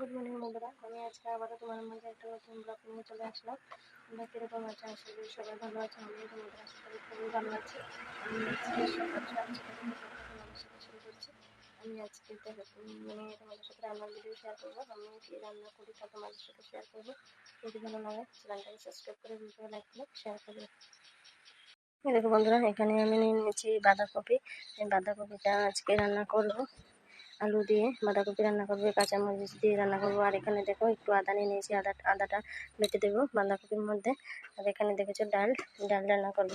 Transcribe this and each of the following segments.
Good morning বন্ধুরা। আমি আজকে আবারও তোমার মধ্যে একটা নতুন ব্লগ নিয়ে চলে আসলাম। তোমরা কীরকম আছে? করি সবাই ভালো আছে। আমি তোমাদের আশা করি খুবই ভালো আছি। আমি আজকে সাথে শুরু করছি। আমি আজকে মানে তোমাদের সাথে রান্নার ভিডিও শেয়ার করব। আমি কী রান্না করি তা তোমাদের সাথে শেয়ার করব। যদি ভালো লাগে চ্যানেলটাকে সাবস্ক্রাইব করে ভিডিও লাইক করে শেয়ার করবে দেখো বন্ধুরা, এখানে আমি নিয়ে নিয়েছি বাঁধাকপি। বাঁধাকপিটা আজকে রান্না করব। আলু দিয়ে বাঁধাকপি রান্না করব কাঁচামরিচ দিয়ে রান্না করব। আর এখানে দেখো একটু আদা নিয়ে নিয়েছি, আদা, আদাটা বেটে দেবো বাঁধাকপির মধ্যে। আর এখানে দেখেছ ডাল ডাল রান্না করব।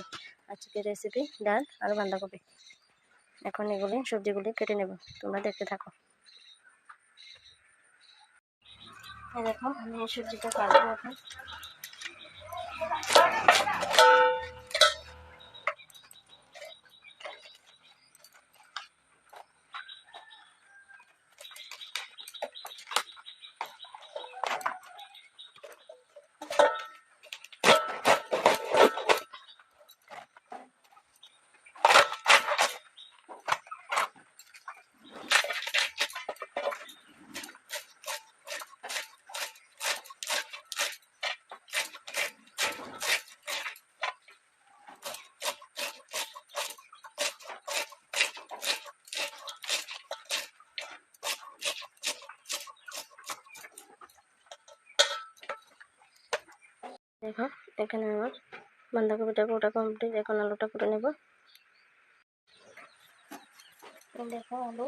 আজকে রেসিপি ডাল আর বাঁধাকপি এখন এগুলি, সবজিগুলি কেটে নেব, তোমরা দেখতে থাকো। দেখো, আমি সবজিটা কাটবো এখন। দেখো এখানে আমার বাঁধাকপিটা পুরোটা কমপ্লিট এখন আলুটা করে নেব। দেখো আলু।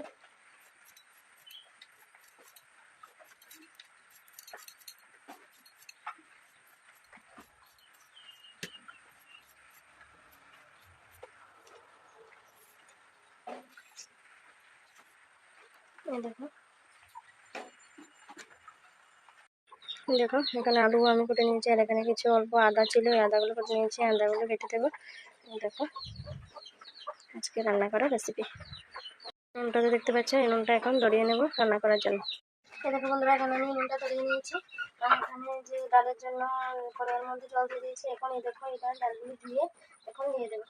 দেখো। দেখো, এখানে আলু আমি কেটে নিয়েছি আর এখানে কিছু অল্প আদা ছিল। ওই আদাগুলো কেটে নিয়েছি আদাগুলো কেটে দেবো। দেখো, আজকে রান্না করা রেসিপি নুনটাকে দেখতে পাচ্ছ, এই নুনটা এখন দড়িয়ে নেব রান্না করার জন্য। দেখো বন্ধুরা, এখানে আমি নুনটা দড়িয়ে নিয়েছি। আর এখানে যে ডালের জন্য কড়াইয়ের মধ্যে জল দিয়ে দিয়েছি, এখন এই দেখো এটা ডালগুলি দিয়ে এখন দিয়ে দেবো।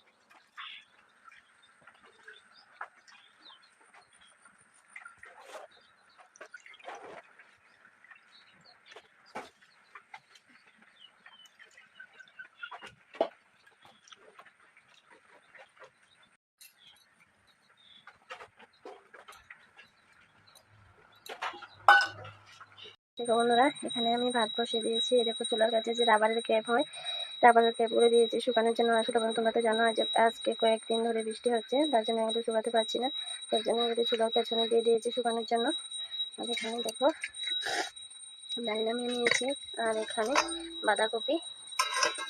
দেখো বন্ধুরা, এখানে আমি ভাত বসিয়ে দিয়েছি। দেখো চুলার কাছে যে রাবারের ক্যাপ হয়, রাবারের ক্যাপ করে দিয়েছি। শুকানোর জন্য আসলে তোমরা তো জানো যে আজকে কয়েকদিন ধরে বৃষ্টি হচ্ছে। তার জন্য এগুলো শুকাতে পারছি না। তার জন্য এগুলো চুলার পেছনে দিয়ে দিয়েছি শুকানোর জন্য। আর এখানে দেখো ডাল নামিয়ে নিয়েছি। আর এখানে বাঁধাকপি।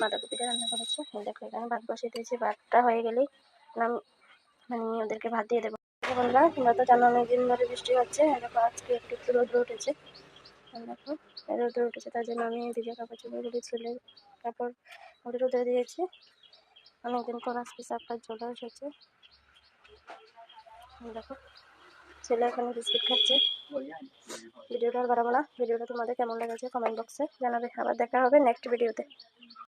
বাঁধাকপিটা রান্না করেছি। দেখো, এখানে ভাত বসিয়ে দিয়েছি। ভাতটা হয়ে গেলেই নাম মানে ওদেরকে ভাত দিয়ে দেবো। বন্ধুরা, তোমরা তো জানো অনেকদিন ধরে বৃষ্টি হচ্ছে। দেখো, আজকে একটু রোদ উঠেছে। রোদে উঠেছে, তার জন্য আমি ভিজে কাপড় চোপড়গুলি ছেলে কাপড় ওটা রোদে দিয়েছি। অনেকদিন পর আজকে চাপটা চলে এসেছে দেখো, ছেলে এখানে বিস্কিট খাচ্ছে। ভিডিওটা আর বাড়াবো না। ভিডিওটা তোমাদের কেমন লেগেছে কমেন্ট বক্সে জানাবে। আবার দেখা হবে নেক্সট ভিডিওতে।